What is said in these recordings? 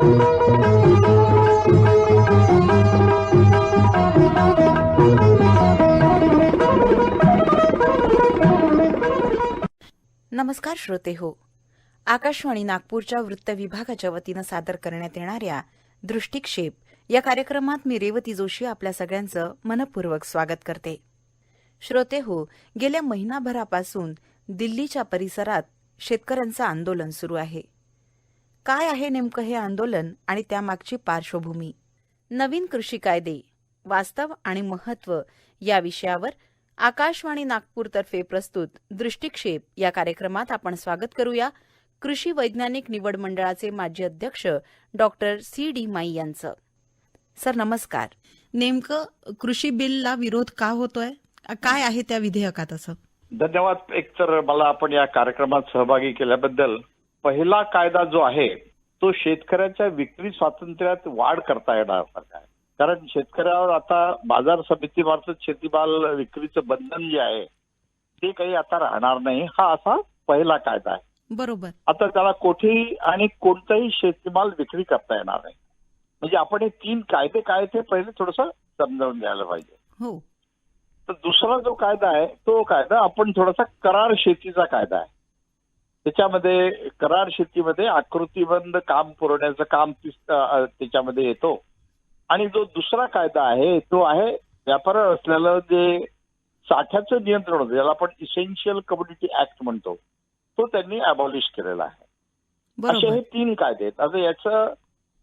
नमस्कार श्रोते हो. आकाशवाणी नागपूरच्या वृत्त विभागाच्या वतीनं सादर करण्यात येणाऱ्या दृष्टिक्षेप या कार्यक्रमात मी रेवती जोशी आपल्या सगळ्यांचं मनपूर्वक स्वागत करते. श्रोते हो गेल्या महिनाभरापासून दिल्लीच्या परिसरात शेतकऱ्यांचं आंदोलन सुरू आहे. काय आहे नेमकं हे आंदोलन आणि त्यामागची पार्श्वभूमी? नवीन कृषी कायदे वास्तव आणि महत्त्व या विषयावर आकाशवाणी नागपूरतर्फे प्रस्तुत दृष्टिक्षेप या कार्यक्रमात आपण स्वागत करूया. कृषी वैज्ञानिक निवड मंडळाचे माजी अध्यक्ष डॉक्टर सी डी माई यांचं. सर नमस्कार. नेमकं कृषी बिलला विरोध का होतोय? काय आहे त्या विधेयकात असं? धन्यवाद. एक तर मला आपण या कार्यक्रमात सहभागी केल्याबद्दल पहिला कायदा जो आहे तो शेतकऱ्याच्या विक्री स्वातंत्र्यात वाढ करता येणार सारखा आहे. कारण शेतकऱ्यावर आता बाजार समितीमार्फत शेतीमाल विक्रीचं बंधन जे आहे ते काही आता राहणार नाही. हा असा पहिला कायदा आहे. बरोबर. आता त्याला कुठेही आणि कोणताही शेतीमाल विक्री करता येणार नाही. म्हणजे आपण हे तीन कायदे काय ते पहिले थोडस समजावून घ्यायला पाहिजे. हो. तर दुसरा जो कायदा आहे तो कायदा आपण थोडासा करार शेतीचा कायदा आहे. त्याच्यामध्ये करार शेतीमध्ये आकृतीबंद काम पुरवण्याचं काम त्याच्यामध्ये येतो. आणि जो दुसरा कायदा आहे तो आहे व्यापारावर असलेलं जे साठ्याचं नियंत्रण होतं ज्याला आपण इसेन्शियल कम्युनिटी ऍक्ट म्हणतो तो त्यांनी अबॉलिश केलेला आहे. असे हे तीन कायदे आहेत. आता याचं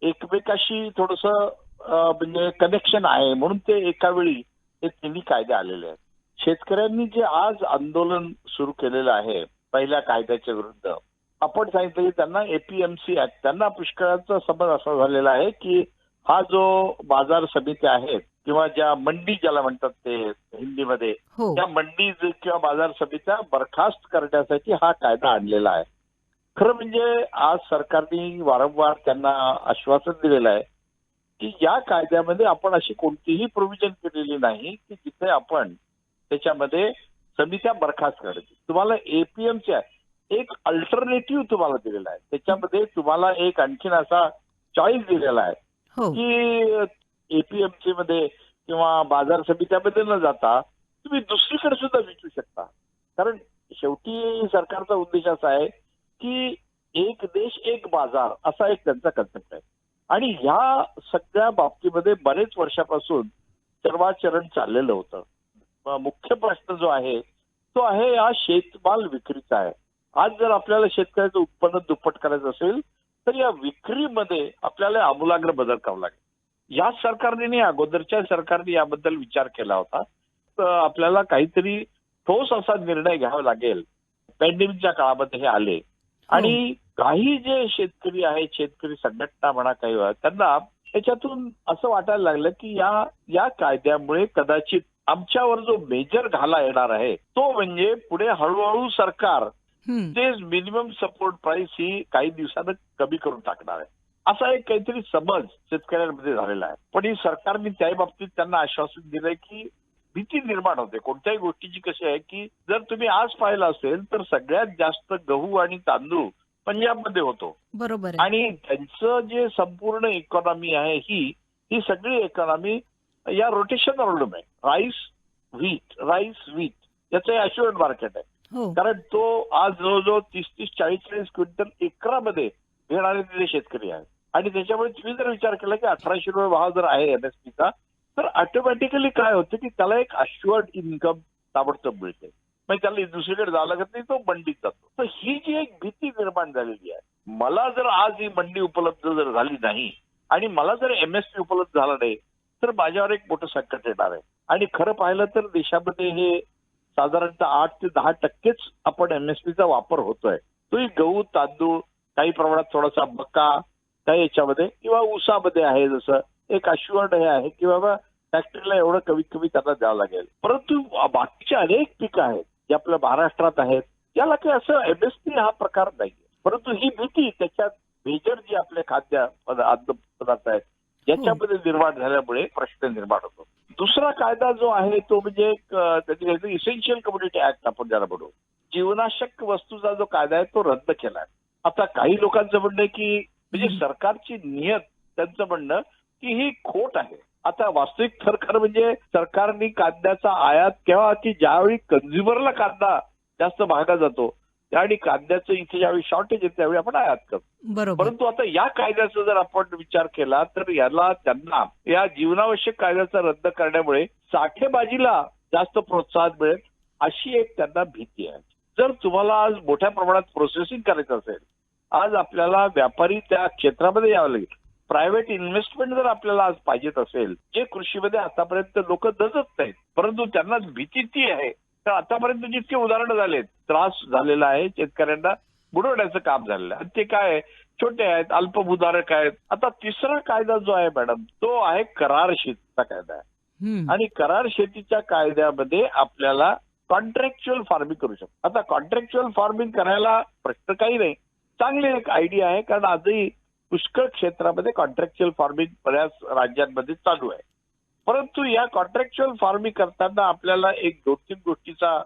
एकमेकाशी थोडस म्हणजे कनेक्शन आहे म्हणून ते एका वेळी हे तिन्ही कायदे आलेले आहेत. शेतकऱ्यांनी जे आज आंदोलन सुरू केलेलं आहे पहिल्या कायद्याच्या विरुद्ध. आपण सांगितलं की त्यांना एपीएमसी ऍक्ट त्यांना पुष्कळाचा समज असा झालेला आहे की हा जो बाजार समित्या आहेत किंवा ज्या मंडी ज्याला म्हणतात ते हिंदीमध्ये हो. त्या मंडी किंवा बाजार समित्या बरखास्त करण्यासाठी हा कायदा आणलेला आहे. खरं म्हणजे आज सरकारने वारंवार त्यांना आश्वासन दिलेलं आहे की या कायद्यामध्ये आपण अशी कोणतीही प्रोव्हिजन केलेली नाही की जिथे आपण त्याच्यामध्ये समित्या बरखास्त करायची. तुम्हाला एपीएमची एक अल्टरनेटिव्ह तुम्हाला दिलेला आहे. त्याच्यामध्ये तुम्हाला एक आणखीन असा चॉईस दिलेला आहे हो. की एपीएमसी मध्ये किंवा बाजार समित्यामध्ये न जाता तुम्ही दुसरीकडे सुद्धा विकू शकता. कारण शेवटी सरकारचा उद्देश असा आहे की एक देश एक बाजार असा एक त्यांचा कन्सेप्ट आहे. आणि ह्या सगळ्या बाबतीमध्ये बरेच वर्षापासून चर्वाचरण चाललेलं होतं. मुख्य प्रश्न जो आहे तो आहे हा शेतमाल विक्रीचा आहे. आज जर आपल्याला शेतकऱ्याचं उत्पन्न दुप्पट करायचं असेल तर या विक्रीमध्ये आपल्याला आमूलाग्र बदल करावा लागेल. या सरकारने अगोदरच्या सरकारने याबद्दल विचार केला होता. तर आपल्याला काहीतरी ठोस असा निर्णय घ्यावा लागेल. पॅन्डेमिकच्या काळामध्ये हे आले. आणि काही जे शेतकरी आहेत शेतकरी संघटना म्हणा काही त्यांना त्याच्यातून असं वाटायला लागलं की या या कायद्यामुळे कदाचित आमच्यावर जो मेजर घाला येणार आहे तो म्हणजे पुढे हळूहळू सरकार हम्म. ते मिनिमम सपोर्ट प्राइस ही काही दिवसानं कमी करून टाकणार आहे. असा एक काहीतरी समज शेतकऱ्यांमध्ये झालेला आहे. पण ही सरकारने त्या बाबतीत त्यांना आश्वासन दिलंय की भीती निर्माण होते. कोणत्याही गोष्टीची कशी आहे की जर तुम्ही आज पाहिलं असेल तर सगळ्यात जास्त गहू आणि तांदूळ पंजाबमध्ये होतो. बरोबर आणि त्यांचं जे संपूर्ण इकॉनॉमी आहे ही ही सगळी इकॉनॉमी या रोटेशन अवलंबून आहे. राईस व्हीट राईस व्हीट याचं अश्युअर्ड मार्केट आहे. हो. कारण तो आज जवळजवळ तीस तीस चाळीस चाळीस क्विंटल एकरामध्ये घेणारे तिथे शेतकरी आहेत. आणि त्याच्यामुळे तुम्ही जर विचार केला की अठराशे रुपये भाव जर आहे एमएसपीचा तर ऑटोमॅटिकली काय होतं की त्याला एक अश्युअर्ड इन्कम ताबडतोब मिळते. म्हणजे त्याला दुसरीकडे जावं लागत नाही तो मंडीत जातो. तर ही जी एक भीती निर्माण झालेली आहे मला जर आज ही मंडी उपलब्ध जर झाली नाही आणि मला जर एमएसपी उपलब्ध झाला नाही तर माझ्यावर एक मोठं संकट येणार आहे. आणि खरं पाहिलं तर देशामध्ये हे साधारणतः आठ ते दहा टक्केच आपण एमएसपीचा वापर होतोय. तोही गहू तांदूळ काही प्रमाणात थोडासा मका काही याच्यामध्ये किंवा ऊसामध्ये आहे जसं एक अश्युअर्ड हे आहे की बाबा फॅक्टरीला एवढं कमीत कमी त्यांना द्यावं लागेल. परंतु बाकीचे अनेक पिकं आहेत जे आपल्या महाराष्ट्रात आहेत याला काही असं एमएसपी हा प्रकार नाही परंतु ही भीती त्याच्यात मेजर जी आपले खाद्य अन्न पदार्थ आहेत याच्यामध्ये निर्माण झाल्यामुळे प्रश्न निर्माण होतो. दुसरा कायदा जो आहे तो म्हणजे त्याची इसेन्शियल कम्युनिटी ऍक्ट आपण ज्याला म्हणू. जीवनाशक वस्तूचा जो कायदा आहे तो रद्द केला आहे. आता काही लोकांचं म्हणणं आहे की म्हणजे. सरकारची नियत त्यांचं म्हणणं की ही खोट आहे. आता वास्तविक खर खरं म्हणजे सरकारने कांद्याचा आयात केव्हा की ज्यावेळी कन्झ्युमरला कांदा जास्त महागा जातो त्यावेळी कांद्याचं इथे ज्यावेळी शॉर्टेज येते त्यावेळी आपण आयात करतो. बरोबर. परंतु आता या कायद्याचा जर आपण विचार केला तर याला त्यांना या जीवनावश्यक कायद्याचा रद्द करण्यामुळे साठेबाजीला जास्त प्रोत्साहन मिळेल अशी एक त्यांना भीती आहे. जर तुम्हाला आज मोठ्या प्रमाणात प्रोसेसिंग करायचं असेल आज आपल्याला व्यापारी त्या क्षेत्रामध्ये यावं लागेल. प्रायव्हेट इन्व्हेस्टमेंट जर आपल्याला आज पाहिजेत असेल जे कृषीमध्ये आतापर्यंत लोक दजत नाहीत परंतु त्यांना भीती ती आहे तर आतापर्यंत जितके उदाहरणं झालेत त्रास झालेला आहे शेतकऱ्यांना बुडवण्याचं काम झालेलं आहे. आणि ते काय आहे? छोटे आहेत अल्पभूधारक आहेत. आता तिसरा कायदा जो आहे मॅडम तो आहे करार शेतीचा कायदा आहे. आणि करार शेतीच्या कायद्यामध्ये आपल्याला कॉन्ट्रॅक्च्युअल फार्मिंग करू शकतो. आता कॉन्ट्रॅक्च्युअल फार्मिंग करायला प्रश्न काही नाही. चांगली एक आयडिया आहे कारण आजही पुष्कळ क्षेत्रामध्ये कॉन्ट्रॅक्च्युअल फार्मिंग बऱ्याच राज्यांमध्ये चालू आहे. परंतु या कॉन्ट्रॅक्च्युअल फार्मिंग करताना आपल्याला एक दोन तीन गोष्टीचा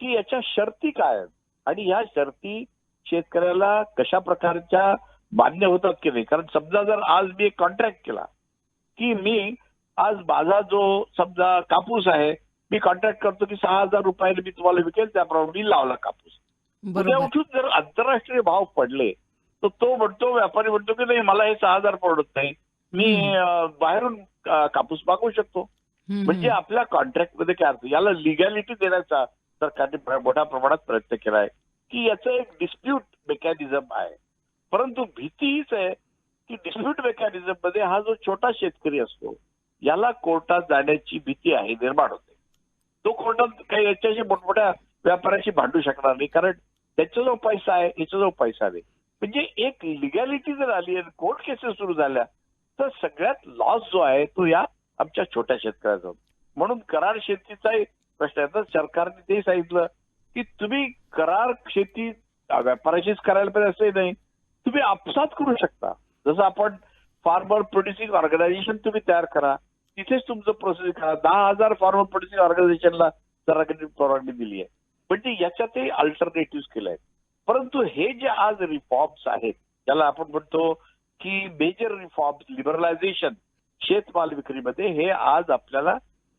की याच्या शर्ती काय आहेत? आणि ह्या शर्ती शेतकऱ्याला कशा प्रकारच्या मान्य होतात की नाही? कारण समजा जर आज मी एक कॉन्ट्रॅक्ट केला की मी आज माझा जो समजा कापूस आहे मी कॉन्ट्रॅक्ट करतो की सहा हजार रुपयाने मी तुम्हाला विकेल त्याप्रमाणे मी लावला कापूस. उद्या उठून जर आंतरराष्ट्रीय भाव पडले तर तो म्हणतो व्यापारी म्हणतो की नाही मला हे सहा हजार परवडत नाही. मी बाहेरून कापूस मागवू शकतो. म्हणजे. आपल्या कॉन्ट्रॅक्टमध्ये काय अर्थ याला लिगॅलिटी देण्याचा सरकारने मोठ्या प्रमाणात प्रयत्न केला आहे. की याचं एक डिस्प्यूट मेकॅनिझम आहे. परंतु भीती हीच आहे की डिस्प्यूट मेकॅनिझममध्ये हा जो छोटा शेतकरी असतो याला कोर्टात जाण्याची भीती आहे निर्माण होते. तो कोर्टात काही याच्याशी मोठमोठ्या व्यापाऱ्याशी भांडू शकणार नाही. कारण त्याचा जो पैसा आहे याचा जो पैसा नाही म्हणजे एक लिगॅलिटी जर आली आणि कोर्ट केसेस सुरू झाल्या तर सगळ्यात लॉस जो आहे तो या आमच्या छोट्या शेतकऱ्याचा म्हणून करार शेतीचाही प्रश्न आहे. तर सरकारने ते सांगितलं की तुम्ही करार शेती व्यापाराशीच करायला पाहिजे असंही नाही. तुम्ही आपसात करू शकता. जसं आपण फार्मर प्रोड्युसिंग ऑर्गनायझेशन तुम्ही तयार करा. तिथेच तुमचं प्रोसेसिंग करा. दहा हजार फार्मर प्रोड्युसिंग ऑर्गनायझेशनला सरकारने परवानगी दिली आहे. म्हणजे याच्यातही अल्टरनेटिव्ह केले आहेत. परंतु हे जे आज रिफॉर्म्स आहेत त्याला आपण म्हणतो की मेजर रिफॉर्म्स लिबरलायझेशन शेतमाल विक्रीमध्ये हे आज आपल्याला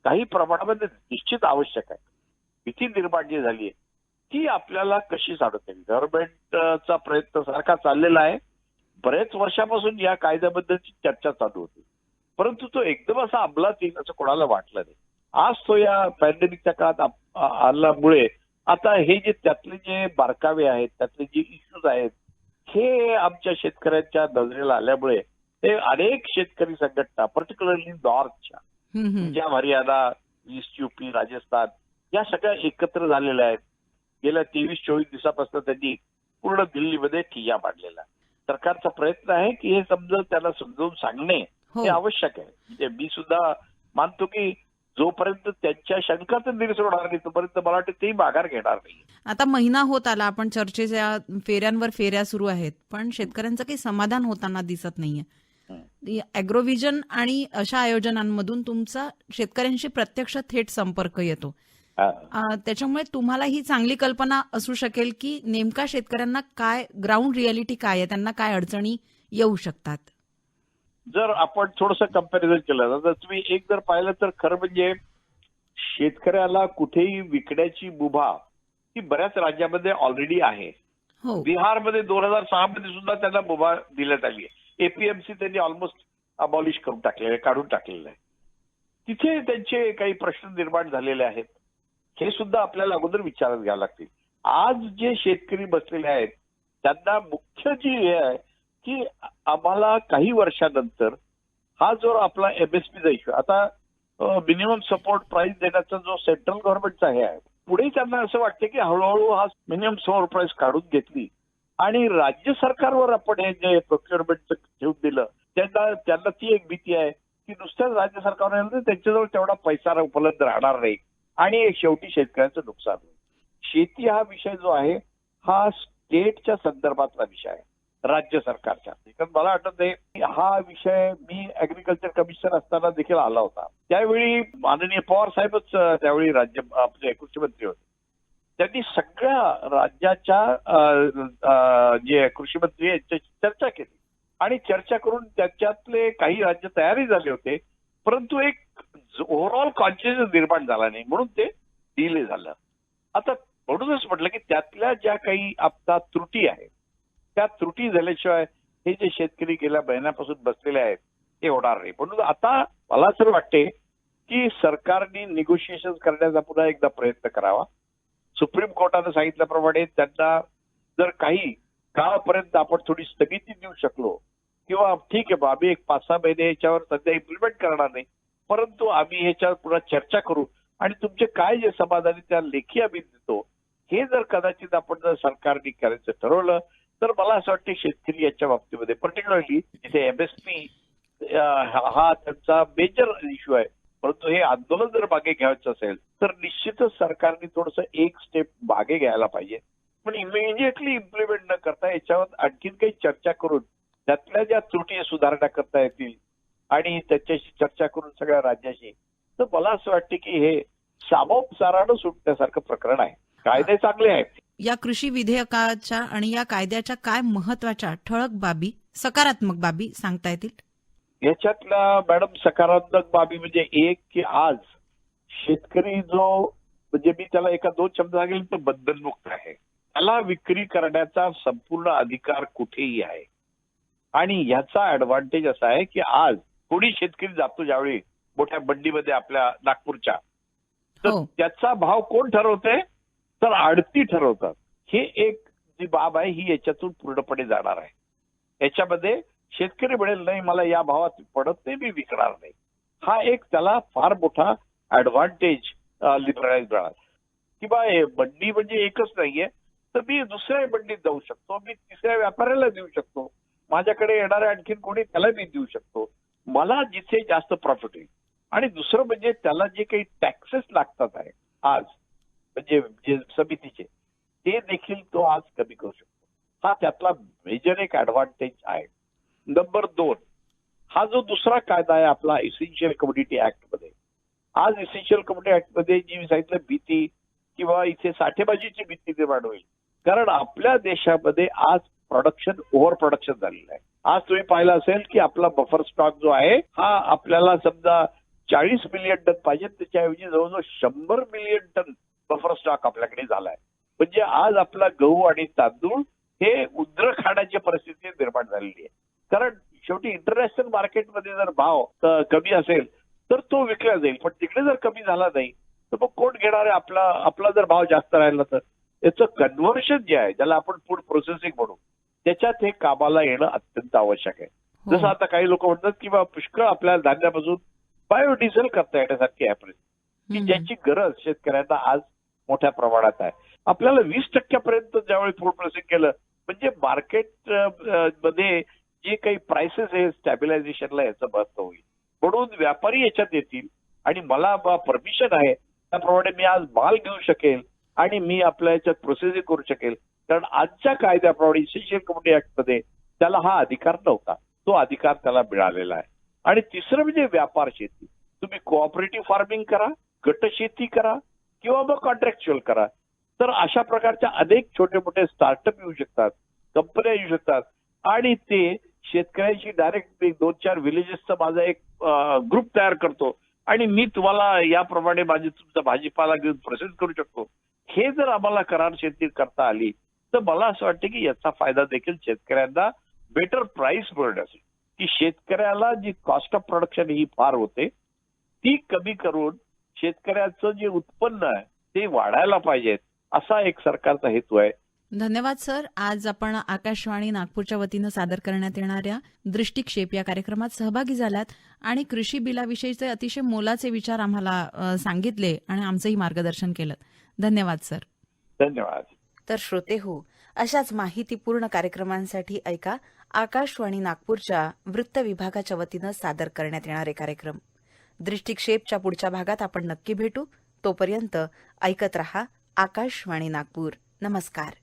काही प्रमाणामध्ये निश्चित आवश्यक आहे. भीती निर्माण जी झाली आहे ती आपल्याला कशी साधता? येईल गव्हर्नमेंटचा प्रयत्न सारखा चाललेला आहे. बरेच वर्षापासून या कायद्याबद्दलची चर्चा चालू होती. परंतु तो एकदम असा अंमलात येईल असं कोणाला वाटलं नाही. आज तो या पॅन्डेमिकच्या काळात आल्यामुळे आता हे जे त्यातले जे बारकावे आहेत त्यातले जे इश्यूज आहेत हे आमच्या शेतकऱ्यांच्या नजरेला आल्यामुळे ते अनेक शेतकरी संघटना पर्टिक्युलरली नॉर्थच्या. पंजाब हरियाणा ईस्ट युपी राजस्थान या सगळ्या एकत्र झालेल्या आहेत गेल्या तेवीस चोवीस दिवसापासून त्यांनी पूर्ण दिल्लीमध्ये ठिय्या मांडलेला. सरकारचा प्रयत्न आहे की हे समजून त्यांना समजावून सांगणे हो हे आवश्यक आहे म्हणजे मी सुद्धा मानतो की जोपर्यंत त्यांच्या शंकाचं निरसन होणार नाही तोपर्यंत मला वाटतं तेही माघार घेणार नाही. आता महिना होत आला आपण चर्चेच्या फेऱ्यांवर फेऱ्या सुरू आहेत पण शेतकऱ्यांचं काही समाधान होताना दिसत नाहीये. अॅग्रोव्हिजन आणि अशा आयोजनांमधून तुमचा शेतकऱ्यांशी प्रत्यक्ष थेट संपर्क येतो. त्याच्यामुळे तुम्हाला ही चांगली कल्पना असू शकेल की नेमका शेतकऱ्यांना काय ग्राउंड रियालिटी काय आहे त्यांना काय अडचणी येऊ शकतात? जर आपण थोडस कंपॅरिझन केलं तर तुम्ही एक जर पाहिलं तर खरं म्हणजे शेतकऱ्याला कुठेही विकण्याची मुभा ही बऱ्याच राज्यामध्ये ऑलरेडी आहे. हो. बिहारमध्ये दोन हजार सहा मध्ये सुद्धा त्यांना मुभा देण्यात आली आहे. एपीएमसी त्यांनी ऑलमोस्ट अबॉलिश करून टाकलेलं आहे काढून टाकलेलं आहे. तिथे त्यांचे काही प्रश्न निर्माण झालेले आहेत. हे सुद्धा आपल्याला अगोदर विचारात घ्यावं लागतील. आज जे शेतकरी बसलेले आहेत त्यांना मुख्य जी हे आहे की आम्हाला काही वर्षानंतर हा जो आपला एमएसपीचा इश्यू आता मिनिमम सपोर्ट प्राइस देण्याचा जो सेंट्रल गव्हर्नमेंटचा हे आहे पुढे त्यांना असं वाटतं की हळूहळू हा मिनिमम सपोर्ट प्राइस काढून घेतली. आणि राज्य सरकारवर आपण हे जे प्रोक्युरमेंटचं ठेवून दिलं त्यांना त्यांना ती एक भीती आहे की नुसत्याच राज्य सरकारने त्यांच्याजवळ तेवढा पैसा उपलब्ध राहणार नाही. आणि शेवटी शेतकऱ्यांचं नुकसान होईल. शेती हा विषय जो आहे हा स्टेटच्या संदर्भातला विषय आहे. राज्य सरकारच्या. कारण मला आठवत आहे हा विषय मी अग्रिकल्चर कमिशनर असताना देखील आला होता. त्यावेळी माननीय पवार साहेबच त्यावेळी राज्य आपले म्हणजे कृषी मंत्री होते. त्यांनी सगळ्या राज्याच्या जे कृषी मंत्री यांच्याशी चर्चा केली. आणि चर्चा करून त्याच्यातले काही राज्य तयारी झाले होते परंतु एक ओव्हरऑल कॉन्शियस निर्माण झाला नाही म्हणून ते डिले झालं. आता म्हणूनच म्हटलं की त्यातल्या ज्या काही आपल्या त्रुटी आहेत त्या त्रुटी झाल्याशिवाय हे जे शेतकरी गेल्या महिन्यापासून बसलेले आहेत ते होणार नाही. म्हणून आता मला तर वाटते की सरकारने निगोशिएशन करण्याचा पुन्हा एकदा प्रयत्न करावा. सुप्रीम कोर्टानं सांगितल्याप्रमाणे त्यांना जर काही काळापर्यंत आपण थोडी स्थगिती देऊ शकलो किंवा ठीक आहे बा आम्ही एक पाच सहा महिने याच्यावर सध्या इम्प्लिमेंट करणार नाही परंतु आम्ही ह्याच्यावर पुन्हा चर्चा करू आणि तुमचे काय जे समाधानी त्या लेखी आम्ही देतो हे जर कदाचित आपण जर सरकारने करायचं ठरवलं तर मला असं वाटतं शेतकरी याच्या बाबतीमध्ये पर्टिक्युलरली जिथे एमएसपी हा त्यांचा मेजर इश्यू आहे परंतु हे आंदोलन जर मागे घ्यायचं असेल तर निश्चितच सरकारने थोडस एक स्टेप मागे घ्यायला पाहिजे. पण इमिजिएटली इम्प्लिमेंट न करता याच्यावर आणखीन काही चर्चा करून त्यातल्या ज्या त्रुटी सुधारणा करता येतील आणि त्याच्याशी चर्चा करून सगळ्या राज्याशी तर मला असं वाटतं की हे सामोपसारानं सुटण्यासारखं प्रकरण आहे. कायदे चांगले आहेत. या कृषी विधेयकाच्या आणि या कायद्याच्या काय महत्त्वाच्या ठळक बाबी सकारात्मक बाबी सांगता येतील? याच्यातल्या मॅडम सकारात्मक बाबी म्हणजे एक की आज शेतकरी जो म्हणजे मी त्याला एका दोन शब्द सांगेल तर बंधनमुक्त आहे. त्याला विक्री करण्याचा संपूर्ण अधिकार कुठेही आहे. आणि ह्याचा ऍडव्हान्टेज असा आहे की आज कोणी शेतकरी जातो ज्यावेळी मोठ्या बंडीमध्ये आपल्या नागपूरच्या तर हो. त्याचा भाव कोण ठरवते? तर आडती ठरवतात. हे एक जी बाब आहे ही याच्यातून पूर्णपणे जाणार आहे. याच्यामध्ये शेतकरी म्हणेल नाही मला या भावात पडत नाही मी विकणार नाही. हा एक त्याला फार मोठा ऍडव्हान्टेज लिबरलाइज मिळाला. किंवा मंडी बंडी म्हणजे एकच नाहीये. तर मी दुसऱ्या बंडीत जाऊ शकतो. मी तिसऱ्या व्यापाऱ्याला देऊ शकतो. माझ्याकडे येणाऱ्या आणखीन कोणी त्याला मी देऊ शकतो. मला जिथे जास्त प्रॉफिट होईल. आणि दुसरं म्हणजे त्याला जे काही टॅक्सेस लागतात आहे आज म्हणजे जे समितीचे. ते देखील तो आज कमी करू शकतो. हा त्यातला मेजर एक ऍडव्हान्टेज आहे. नंबर दोन हा जो दुसरा कायदा आहे आपला इसेन्शियल कम्युनिटी ऍक्टमध्ये. आज इसेन्शियल कम्युनिटी ऍक्टमध्ये जी मी सांगितलं भीती किंवा इथे साठेबाजीची भीती निर्माण होईल. कारण आपल्या देशामध्ये आज प्रोडक्शन ओव्हर प्रोडक्शन झालेलं आहे. आज तुम्ही पाहिलं असेल की आपला बफर स्टॉक जो आहे हा आपल्याला समजा चाळीस मिलियन टन पाहिजे. त्याच्याऐवजी जवळजवळ शंभर मिलियन टन बफर स्टॉक आपल्याकडे झालाय. म्हणजे आज आपला गहू आणि तांदूळ हे उद्र खाण्याची परिस्थिती निर्माण झालेली आहे. कारण शेवटी इंटरनॅशनल मार्केटमध्ये जर भाव कमी असेल तर तो विकला जाईल. पण तिकडे जर कमी झाला नाही तर मग कोण घेणार आहे आपला आपला जर भाव जास्त राहिला तर? याचं कन्व्हर्शन जे आहे ज्याला आपण फूड प्रोसेसिंग म्हणू त्याच्यात हे कामाला येणं अत्यंत आवश्यक आहे. हो. जसं आता काही लोक म्हणतात की बा पुष्कळ आपल्या धान्यापासून बायोडिझेल करता येण्यासारखी आहे की. ज्याची गरज शेतकऱ्यांना आज मोठ्या प्रमाणात आहे. आपल्याला वीस टक्क्यापर्यंत ज्यावेळी फूड प्रोसेसिंग केलं म्हणजे मार्केटमध्ये जे काही प्राइसेस आहे स्टॅबिलायझेशनला याचं महत्त्व होईल. म्हणून व्यापारी याच्यात येतील आणि मला परमिशन आहे त्याप्रमाणे मी आज माल घेऊ शकेल आणि मी आपल्या याच्यात प्रोसेसिंग करू शकेल. कारण आजच्या कायद्याप्रमाणे इसेन्शियल कम्युनिटी ऍक्टमध्ये त्याला हा अधिकार नव्हता. तो अधिकार त्याला मिळालेला आहे. आणि तिसरं म्हणजे व्यापार शेती. तुम्ही कोऑपरेटिव्ह फार्मिंग करा गट शेती करा किंवा मग कॉन्ट्रॅक्च्युअल करा. तर अशा प्रकारच्या अनेक छोटे मोठे स्टार्टअप येऊ शकतात कंपन्या येऊ शकतात. आणि ते शेतकऱ्यांशी डायरेक्ट दोन चार विलेजेसचा माझा एक ग्रुप तयार करतो. आणि मी तुम्हाला याप्रमाणे माझी तुमचा भाजीपाला घेऊन प्रोसेस करू शकतो. हे जर आम्हाला करार शेती करता आली तर मला असं वाटतं की याचा फायदा देखील शेतकऱ्यांना बेटर प्राइस मिळण्यासाठी की शेतकऱ्याला जी कॉस्ट ऑफ प्रोडक्शन ही फार होते ती कमी करून शेतकऱ्याचं जे उत्पन्न आहे ते वाढायला पाहिजेत असा एक सरकारचा हेतू आहे. धन्यवाद सर. आज आपण आकाशवाणी नागपूरच्या वतीनं सादर करण्यात येणाऱ्या दृष्टिक्षेप या कार्यक्रमात सहभागी झालात आणि कृषी बिलाविषयीचे अतिशय मोलाचे विचार आम्हाला सांगितले आणि आमचंही मार्गदर्शन केलं. धन्यवाद सर. धन्यवाद. तर श्रोते हो अशाच माहितीपूर्ण कार्यक्रमांसाठी ऐका आकाशवाणी नागपूरच्या वृत्त विभागाच्या वतीनं सादर करण्यात येणारे कार्यक्रम. दृष्टिक्षेपच्या पुढच्या भागात आपण नक्की भेटू. तोपर्यंत ऐकत रहा आकाशवाणी नागपूर. नमस्कार.